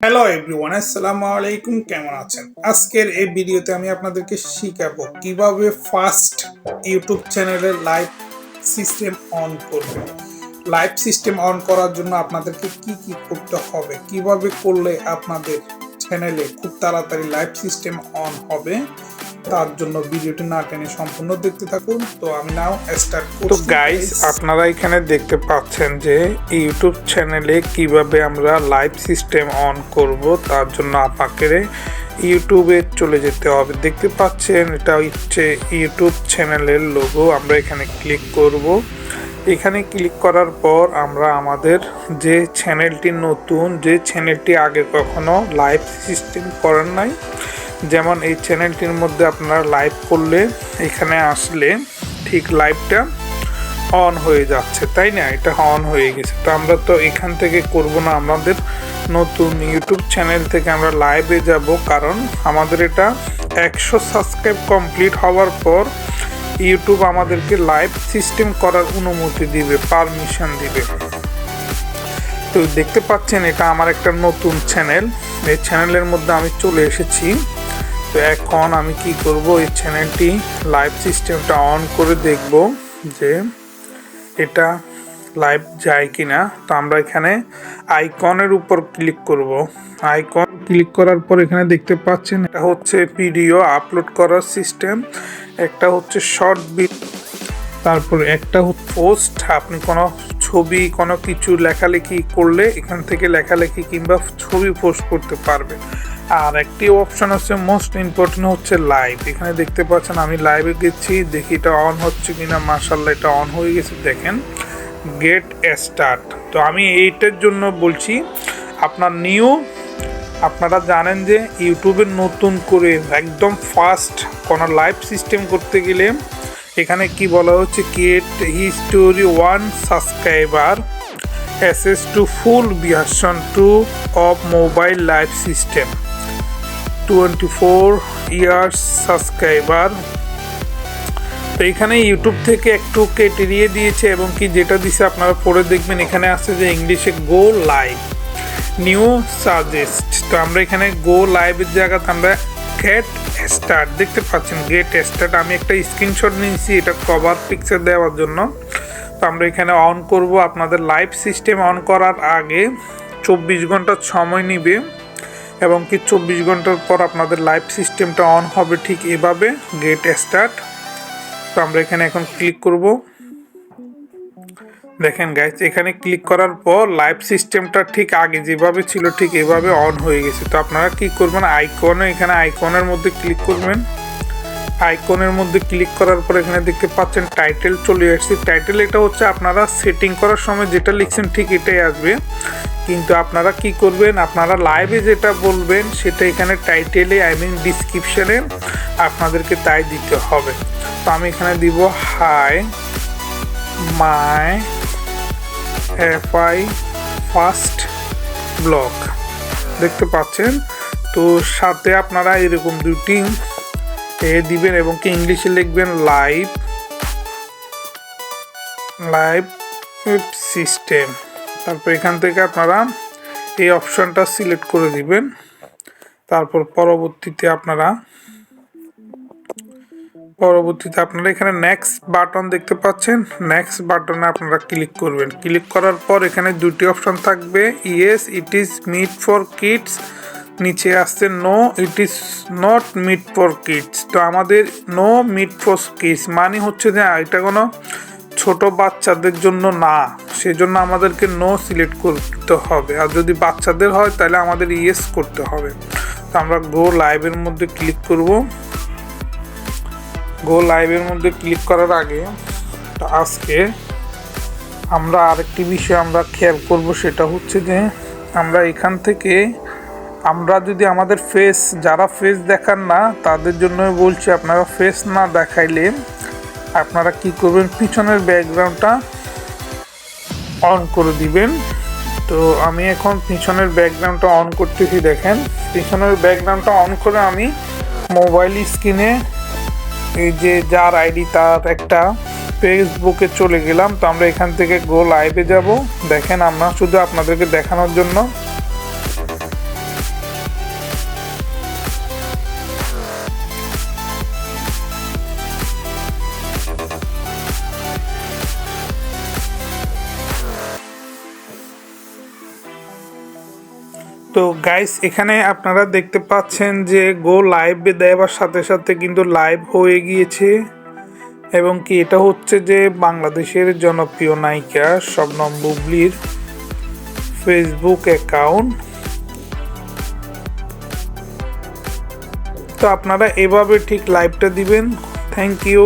Hello everyone আসসালামু আলাইকুম কেমন আছেন? আজকের এই ভিডিওতে আমি আপনাদেরকে শিখাবো কীভাবে ফার্স্ট ইউটিউব চ্যানেলের লাইভ সিস্টেম অন করবে লাইভ সিস্টেম অন করার জন্য আপনাদেরকে কি কি করতে হবে, কীভাবে করলে আপনাদের চ্যানেলে খুব তাড়াতাড়ি লাইভ সিস্টেম অন হবে তার জন্য ভিডিওটি না টেনে সম্পূর্ণ দেখতে থাকুন। তো আমি নাও স্টার্ট তো গাইস আপনারা এখানে দেখতে পাচ্ছেন যে ইউটিউব চ্যানেলে কীভাবে আমরা লাইভ সিস্টেম অন করব তার জন্য আপনাকে ইউটিউবে চলে যেতে হবে। দেখতে পাচ্ছেন এটা হচ্ছে ইউটিউব চ্যানেলের লোগো আমরা এখানে ক্লিক করব। এখানে ক্লিক করার পর আমরা আমাদের যে চ্যানেলটি নতুন যে চ্যানেলটি আগে কখনো লাইভ সিস্টেম করেন নাই যেমন এই চ্যানেলটির মধ্যে আপনারা লাইভ করলে, এখানে আসলে ঠিক লাইভটা অন হয়ে যাচ্ছে, তাই না? এটা অন হয়ে গেছে। তো আমরা তো এখান থেকে করব না, আমাদের নতুন ইউটিউব চ্যানেল থেকে আমরা লাইভে যাব, কারণ আমাদের এটা একশো সাবস্ক্রাইব কমপ্লিট হওয়ার পর ইউটিউব আমাদেরকে লাইভ সিস্টেম করার অনুমতি দিবে পারমিশন দিবে। তো দেখতে পাচ্ছেন, এটা আমার একটা নতুন চ্যানেল এই চ্যানেলের মধ্যে আমি চলে এসেছি। তো এখন আমি কি করব? এই চ্যানেলটি লাইভ সিস্টেমটা অন করে দেখব যে এটা লাইভ যায় কি না তো আমরা এখানে আইকনের উপর ক্লিক করব। আইকন ক্লিক করার পর এখানে দেখতে পাচ্ছেন, এটা হচ্ছে ভিডিও আপলোড করার সিস্টেম একটা হচ্ছে শর্ট বিট তারপর একটা পোস্ট আপনি কোনো ছবি, কোনো কিছু লেখালেখি করলে এখান থেকে লেখালেখি কিংবা ছবি পোস্ট করতে পারবে আর একটি অপশন হচ্ছে মোস্ট ইম্পর্টেন্ট হচ্ছে লাইভ এখানে দেখতে পাচ্ছেন, আমি লাইভে গেছি, দেখি এটা অন হচ্ছে কিনা মার্শাল্লাহ এটা অন হয়ে গেছে, দেখেন। গেট স্টার্ট তো আমি এইটার জন্য বলছি, আপনার নিউ আপনারা জানেন যে ইউটিউবে নতুন করে একদম ফাস্ট কোনো লাইভ সিস্টেম করতে গেলে, এখানে কি বলা হচ্ছে create history one subscriber access to full version to of mobile live system twenty four years subscriber. তো এখানে ইউটিউব থেকে একটু কেটে দিয়ে দিয়েছে এবং কি যেটা দিছে আপনারা পড়ে দেখবেন, এখানে আছে যে ইংলিশে গো লাইভ নিউ সাজেস্ট তো আমরা এখানে গো লাইভের জায়গাতে আমরা গেট স্টার্ট দেখতে পাচ্ছেন। গেট স্টার্ট আমি একটা স্ক্রিনশট নিয়েছি, এটা কভার পিকচার দেওয়ার জন্য। তো আমরা এখানে অন করব। আপনাদের লাইভ সিস্টেম অন করার আগে চব্বিশ ঘণ্টা সময় নিবে। এবং কি চব্বিশ ঘণ্টার পর আপনাদের লাইভ সিস্টেমটা অন হবে ঠিক এভাবে গেট স্টার্ট তো আমরা এখানে এখন ক্লিক করব। দেখেন গাইজ এখানে ক্লিক করার পর লাইভ সিস্টেমটা ঠিক আগে যেভাবে ছিল ঠিক এভাবে অন হয়ে গেছে। তো আপনারা কি করবেন আইকনে এখানে আইকনের মধ্যে ক্লিক করবেন। আইকনের মধ্যে ক্লিক করার পর এখানে দেখতে পাচ্ছেন টাইটেল চলে আসছে। টাইটেল এটা হচ্ছে আপনারা সেটিং করার সময় যেটা লিখছেন ঠিক এটাই আসবে। কিন্তু আপনারা কি করবেন? আপনারা লাইভে যেটা বলবেন, সেটা এখানে টাইটেলে আই মিন ডিসক্রিপশানে আপনাদেরকে তাই দিতে হবে। তো আমি এখানে দিব hi my F I first blog দেখতে পাচ্ছেন? তো সাথে আপনারা এরকম দুটি এ দিবেন এবং কি ইংলিশে লিখবেন লাইভ লাইভ সিস্টেম তারপর এখান থেকে আপনারা এই অপশনটা সিলেক্ট করে দিবেন। তারপর পরবর্তীতে আপনারা পরবর্তীতে আপনারা এখানে নেক্সট বাটন দেখতে পাচ্ছেন। নেক্সট বাটনে আপনারা ক্লিক করবেন। ক্লিক করার পর এখানে দুটি অপশন থাকবে। Yes it is made for kids নিচে আসছে no it is not made for kids তো আমাদের নো মিট ফর কিডস মানে হচ্ছে যে এটা কোনো ছোট বাচ্চাদের জন্য না, সেজন্য আমাদেরকে নো সিলেক্ট করতে হবে। আর যদি বাচ্চাদের হয়, তাহলে আমাদের ইয়েস করতে হবে। তো আমরা গো লাইভের মধ্যে ক্লিক করব। গো লাইভের মধ্যে ক্লিক করার আগে আজকে আমরা আরেকটি বিষয় আমরা খেয়াল করব, সেটা হচ্ছে যে আমরা এখান থেকে আমরা যদি আমাদের ফেস যারা ফেস দেখান না, তাদের জন্য বলছি আপনারা ফেস না দেখাইলে আপনারা কি করবেন? পিছনের ব্যাকগ্রাউন্ডটা অন করে দিবেন। তো আমি এখন পিছনের ব্যাকগ্রাউন্ডটা অন করতেছি, দেখেন। পিছনের ব্যাকগ্রাউন্ডটা অন করে আমি মোবাইল স্ক্রিনে এই যে যার আইডি তার একটা ফেসবুকে চলে গেলাম। তো আমরা এখান থেকে গো লাইভে যাব। দেখেন আমরা শুধু আপনাদেরকে দেখানোর জন্য তো গাইস এখানে আপনারা দেখতে পাচ্ছেন যে গো লাইভ দেওয়ার সাথে সাথে কিন্তু লাইভ হয়ে গিয়েছে। এবং কি এটা হচ্ছে যে বাংলাদেশের জনপ্রিয় নায়িকা শবনম বুবলির ফেসবুক অ্যাকাউন্ট তো আপনারা এভাবে ঠিক লাইভটা দিবেন। Thank you